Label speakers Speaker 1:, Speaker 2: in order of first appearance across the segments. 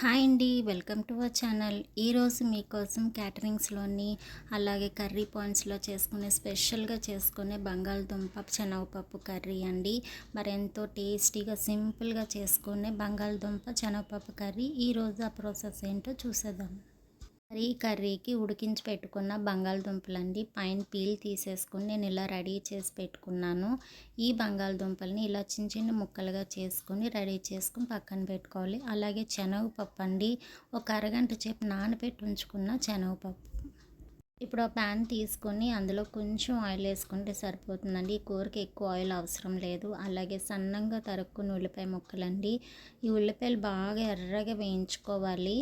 Speaker 1: Hi అండి welcome to our channel. ఈరోజు మీకోసం క్యాటరింగ్స్లోని అలాగే కర్రీ పాయింట్స్లో చేసుకునే స్పెషల్గా చేసుకునే బంగాళదుంప శనగపప్పు కర్రీ అండి. మరి ఎంతో టేస్టీగా సింపుల్గా చేసుకునే బంగాళదుంప శనగపప్పు కర్రీ. ఈరోజు ఆ ప్రాసెస్ ఏంటో చూసేద్దాం. మరి ఈ కర్రీకి ఉడికించి పెట్టుకున్న బంగాళదుంపలండి. పైన పీల్ తీసేసుకుని నేను ఇలా రెడీ చేసి పెట్టుకున్నాను. ఈ బంగాళదుంపల్ని ఇలా చిన్న చిన్న ముక్కలుగా చేసుకుని రెడీ చేసుకుని పక్కన పెట్టుకోవాలి. అలాగే శనగపప్పు అండి ఒక అరగంట సేపు నానబెట్టి ఉంచుకున్న శనగపప్పు. ఇప్పుడు ఆ ప్యాన్ తీసుకొని అందులో కొంచెం ఆయిల్ వేసుకుంటే సరిపోతుందండి. ఈ కూరకి ఎక్కువ ఆయిల్ అవసరం లేదు. అలాగే సన్నంగా తరుక్కుని ఉల్లిపాయ ముక్కలండి. ఈ ఉల్లిపాయలు బాగా ఎర్రగా వేయించుకోవాలి.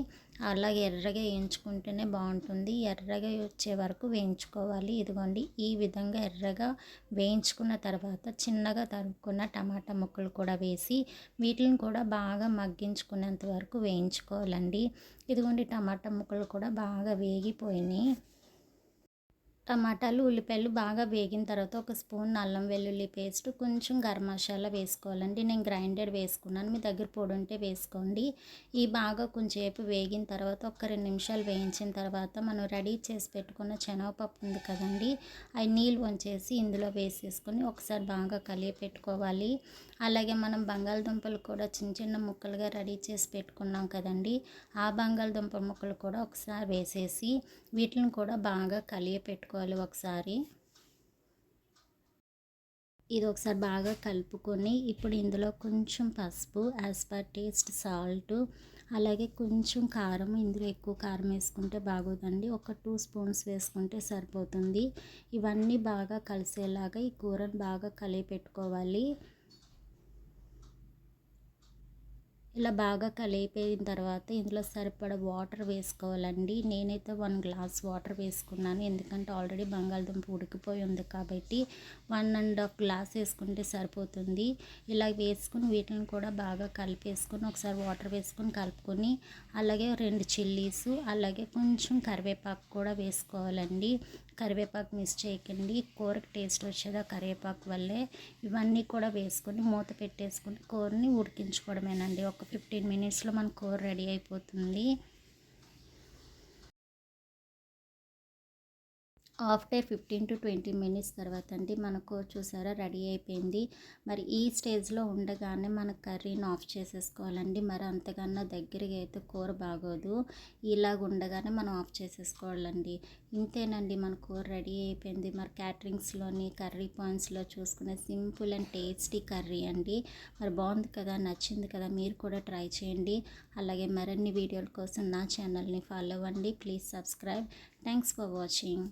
Speaker 1: అలాగే ఎర్రగా వేయించుకుంటేనే బాగుంటుంది. ఎర్రగా వచ్చే వరకు వేయించుకోవాలి. ఇదిగోండి ఈ విధంగా ఎర్రగా వేయించుకున్న తర్వాత చిన్నగా తరుక్కున్న టమాటా ముక్కలు కూడా వేసి వీటిని కూడా బాగా మగ్గించుకునేంత వరకు వేయించుకోవాలండి. ఇదిగోండి టమాటా ముక్కలు కూడా బాగా వేగిపోయినాయి. టమాటాలు ఉల్లిపాయలు బాగా వేగిన తర్వాత ఒక స్పూన్ అల్లం వెల్లుల్లి పేస్ట్ కొంచెం గరం మసాలా వేసుకోవాలండి. నేను గ్రైండర్ వేసుకున్నాను. మీ దగ్గర పొడి ఉంటే వేసుకోండి. ఈ బాగా కొంచెంసేపు వేగిన తర్వాత ఒక రెండు నిమిషాలు వేయించిన తర్వాత మనం రెడీ చేసి పెట్టుకున్న శనగపప్పు ఉంది కదండి అవి నీళ్ళు వంచేసి ఇందులో వేసేసుకొని ఒకసారి బాగా కలిగి పెట్టుకోవాలి. అలాగే మనం బంగాళదుంపలు కూడా చిన్న చిన్న ముక్కలుగా రెడీ చేసి పెట్టుకున్నాం కదండి ఆ బంగాళదుంప ముక్కలు కూడా ఒకసారి వేసేసి వీటిని కూడా బాగా కలిగి పెట్టుకోవాలి. ఒకసారి. ఇది ఒకసారి బాగా కలుపుకొని ఇప్పుడు ఇందులో కొంచెం పసుపు యాజ్ పర్ టేస్ట్ సాల్ట్ అలాగే కొంచెం కారం ఇందులో ఎక్కువ కారం వేసుకుంటే బాగోదండి. ఒక టూ స్పూన్స్ వేసుకుంటే సరిపోతుంది. ఇవన్నీ బాగా కలిసేలాగా ఈ కూరను బాగా కలిపి పెట్టుకోవాలి ఇలా బాగా కలిపిన తర్వాత ఇందులో సరిపడ వాటర్ వేసుకోవాలండి. నేనైతే వన్ గ్లాస్ వాటర్ వేసుకున్నాను. ఎందుకంటే ఆల్రెడీ బంగాళదుంప ఉడికిపోయి ఉంది కాబట్టి వన్ అండ్ హాఫ్ గ్లాస్ వేసుకుంటే సరిపోతుంది. ఇలా వేసుకుని వీటిని కూడా బాగా కలిపేసుకొని ఒకసారి వాటర్ వేసుకొని కలుపుకొని అలాగే రెండు చిల్లీస్ అలాగే కొంచెం కరివేపాకు కూడా వేసుకోవాలండి. కరివేపాకు మిస్ చేయకండి. కూరకు టేస్ట్ వచ్చేది కరివేపాకు వల్లే. ఇవన్నీ కూడా వేసుకొని మూత పెట్టేసుకొని కూరని ఉడికించుకోవడమేనండి. ఒక ఫిఫ్టీన్ మినిట్స్లో మన కూర రెడీ అయిపోతుంది. After fifteen to twenty minutes తర్వాత అండి మనకు చూసారా రెడీ అయిపోయింది. మరి ఈ స్టేజ్లో ఉండగానే మన కర్రీని ఆఫ్ చేసేసుకోవాలండి. మరి అంతకన్నా దగ్గరగా అయితే కూర బాగోదు. ఇలాగ ఉండగానే మనం ఆఫ్ చేసేసుకోవాలండి. ఇంతేనండి మన కూర రెడీ అయిపోయింది. మరి క్యాటరింగ్స్లోని కర్రీ పాయింట్స్లో చూసుకునే సింపుల్ అండ్ టేస్టీ కర్రీ అండి. మరి బాగుంది కదా నచ్చింది కదా మీరు కూడా ట్రై చేయండి. అలాగే మరిన్ని వీడియోల కోసం నా ఛానల్ని ఫాలో అవ్వండి. Please subscribe. Thanks for watching.